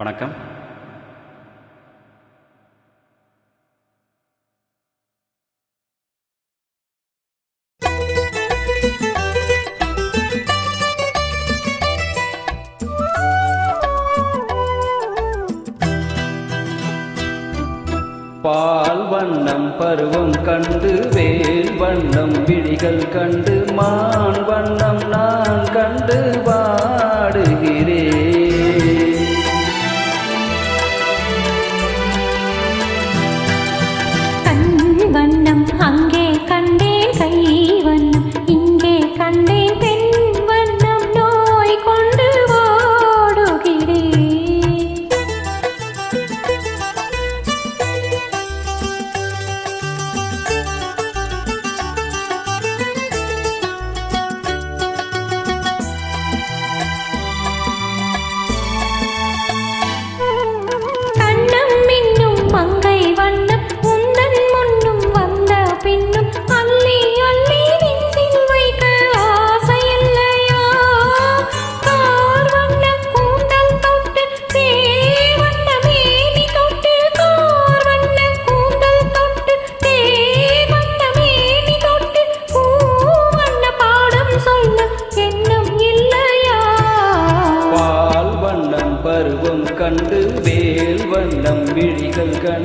வணக்கம். பால் வண்ணம் பருவம் கண்டு வேல் வண்ணம் விழிகள் கண்டு மான் வண்ணம் நான் கண்டு வா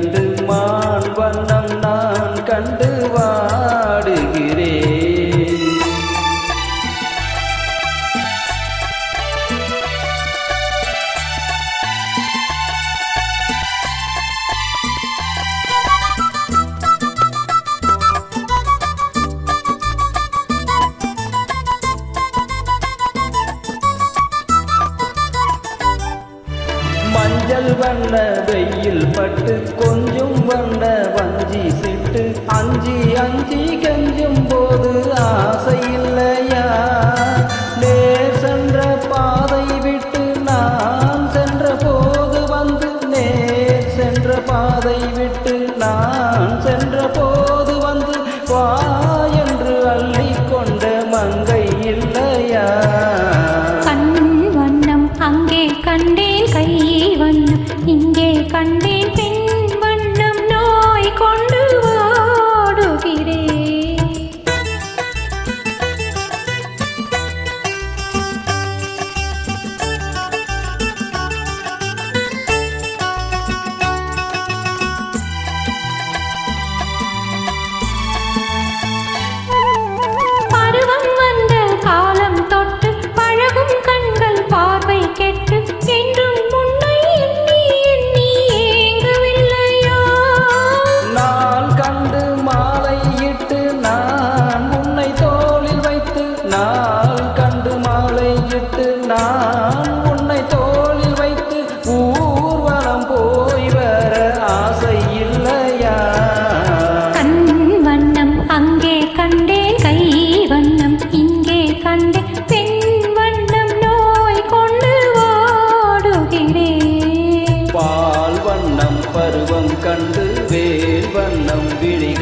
கண்டு மான் வண்ணம் நான் கண்டு வாடுகிறேன். வண்ண வெயில் பட்டு கொஞ்சம் வண்ண வஞ்சி சிட்டு அஞ்சி அஞ்சி கெஞ்சும் போது ஆசை இல்லையா? நேர் சென்ற பாதை விட்டு நான் சென்ற போது வந்து நேர் சென்ற பாதை விட்டு நான் சென்ற போது வந்து வா இங்கே கண்டேன்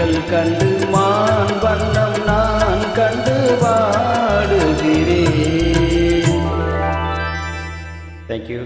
விழிகள் கண்டு மான் வண்ணம் நான் கண்டு வாடுகிறேன் தேங்க்யூ